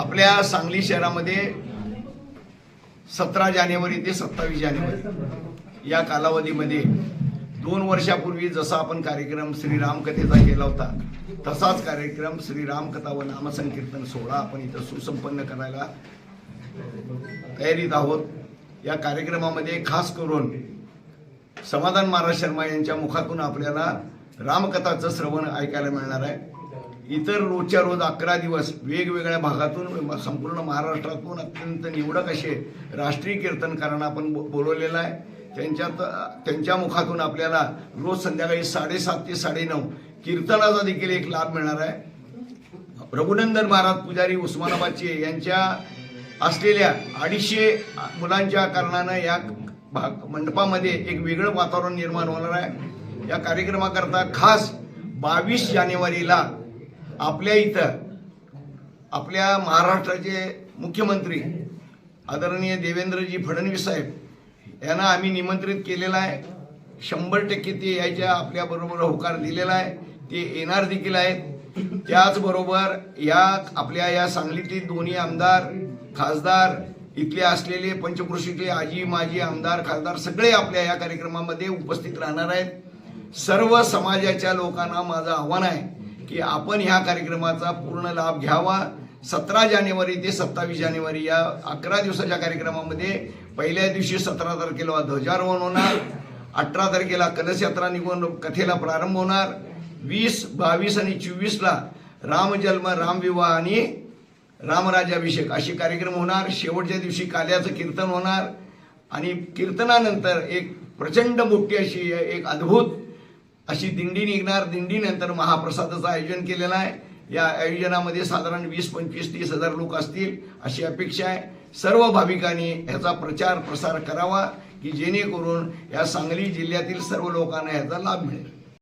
आपल्या सांगली शहरामध्ये सतरा जानेवारी ते सत्तावीस जानेवारी या कालावधीमध्ये दोन वर्षापूर्वी जसा आपण कार्यक्रम श्रीरामकथेचा केला होता तसाच कार्यक्रम श्रीरामकथा व नामसंकीर्तन सोहळा आपण इथं सुसंपन्न करायला तयारीत आहोत. या कार्यक्रमामध्ये खास करून समाधान महाराज शर्मा यांच्या मुखातून आपल्याला रामकथाचं श्रवण ऐकायला मिळणार आहे. इतर रोजच्या रोज अकरा दिवस वेगवेगळ्या भागातून संपूर्ण महाराष्ट्रातून अत्यंत निवडक असे राष्ट्रीय कीर्तनकारांना आपण बो- बोलवलेलं आहे. त्यांच्यात त्यांच्या मुखातून आपल्याला रोज संध्याकाळी साडेसात ते साडेनऊ कीर्तनाचा देखील एक लाभ मिळणार आहे. रघुनंदन महाराज पुजारी उस्मानाबादचे यांच्या असलेल्या अडीचशे मुलांच्या कारणानं या भाग मंडपामध्ये एक वेगळं वातावरण निर्माण होणार आहे. या कार्यक्रमाकरता खास बावीस जानेवारीला आपल्या इथं आपल्या महाराष्ट्राचे मुख्यमंत्री आदरणीय देवेंद्रजी फडणवीस साहेब यांना आम्ही निमंत्रित केलेलं आहे. शंभर टक्के ते यायच्या आपल्याबरोबर होकार दिलेला आहे. ते येणार देखील आहेत. त्याचबरोबर या आपल्या या सांगलीतील दोन्ही आमदार खासदार इथले असलेले पंचकृषीतले आजी माजी आमदार खासदार सगळे आपल्या या कार्यक्रमामध्ये उपस्थित राहणार आहेत. सर्व समाजाच्या लोकांना माझं आव्हान आहे. की आपण ह्या कार्यक्रमाचा पूर्ण लाभ घ्यावा. सतरा जानेवारी ते सत्तावीस जानेवारी या अकरा दिवसाच्या कार्यक्रमामध्ये पहिल्या दिवशी सतरा तारखेला ध्वजारोहण होणार अठरा तारखेला कलश यात्रा निघून कथेला प्रारंभ होणार वीस बावीस आणि चोवीसला रामजन्म रामविवाह आणि रामराज्याभिषेक असे कार्यक्रम होणार. शेवटच्या दिवशी काल्याचं कीर्तन होणार आणि कीर्तनानंतर एक प्रचंड मोठी अशी एक अद्भुत अशी दिंडी निघणार. दिंडीनंतर महाप्रसादाचं आयोजन केलेलं आहे. या आयोजनामध्ये साधारण वीस पंचवीस तीस हजार लोक असतील अशी अपेक्षा आहे. सर्व भाविकांनी ह्याचा प्रचार प्रसार करावा की जेणेकरून या सांगली जिल्ह्यातील सर्व लोकांना ह्याचा लाभ मिळेल.